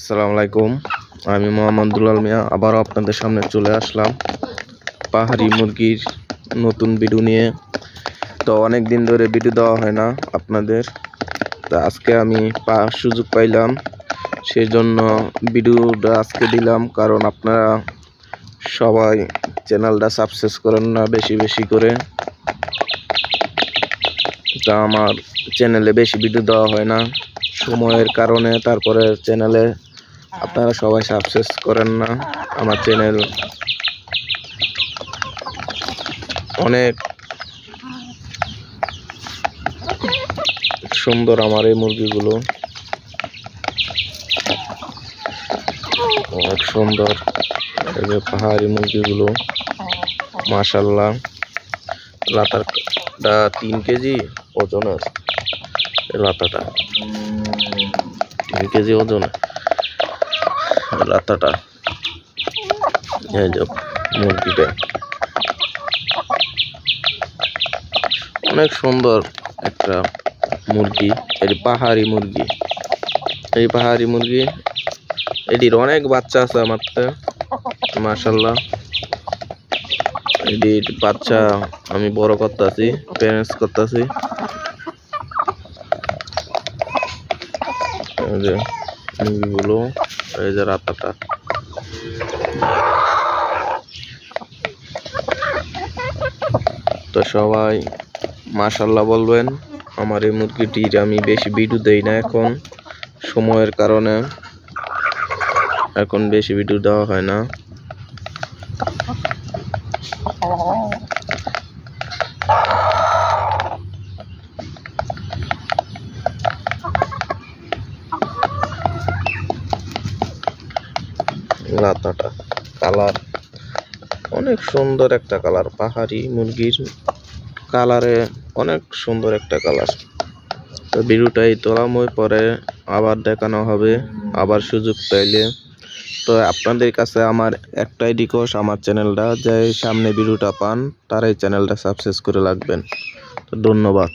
আসসালামু আলাইকুম। আমি মোহাম্মদ দুলাল মিয়া, আবারও আপনাদের সামনে চলে আসলাম পাহাড়ি মুরগির নতুন ভিডিও নিয়ে। তো অনেক দিন ধরে ভিডিও দেওয়া হয় না আপনাদের। তো আজকে আমি পা সুযোগ পাইলাম সেই জন্য ভিডিওটা আজকে দিলাম, কারণ আপনারা সবাই চ্যানেলটা সাবস্ক্রাইব করেন না বেশি বেশি করে। তা আমার চ্যানেলে বেশি ভিডিও দেওয়া হয় না। সময়ের কারণে তারপরে চ্যানেলে আপনারা সবাই সাবস্ক্রাইব করেন না, আমার চ্যানেল অনেক সুন্দর আমার এই মুরগিগুলো। অনেক সুন্দর, এই যে পাহাড়ি মুরগিগুলো মাশাল্লাহ লাতারটা তিন কেজি ওজনের এই লাতাটা। তিন কেজি ওজন। লাতাটা মুরগিটা অনেক সুন্দর একটা মুরগি এটি পাহাড়ি মুরগি এই পাহাড়ি মুরগি এটির অনেক বাচ্চা আছে আমার মাশাল্লাহ এটির বাচ্চা আমি বড় করতেছি প্যারেন্টস করতেছি। মুরগিগুলো এই যে রাতাটা। তো সবাই মাশাল্লাহ বলবেন, আমার এই মুরগিটির আমি বেশি ভিডিও দেই না এখন, সময়ের কারণে। এখন বেশি ভিডিও দেওয়া হয় না। লাতাটা কালার অনেক সুন্দর একটা কালার, পাহাড়ি মুরগির কালারে অনেক সুন্দর একটা কালার। তো ভিডিওটাই তোলাময় পরে আবার দেখানো হবে, আবার সুযোগ পাইলে। তো আপনাদের কাছে আমার একটাই রিকোয়েস্ট আমার চ্যানেলটা, যে সামনে ভিডিওটা পান, তারাই চ্যানেলটা সাবস্ক্রাইব করে রাখবেন। তো ধন্যবাদ।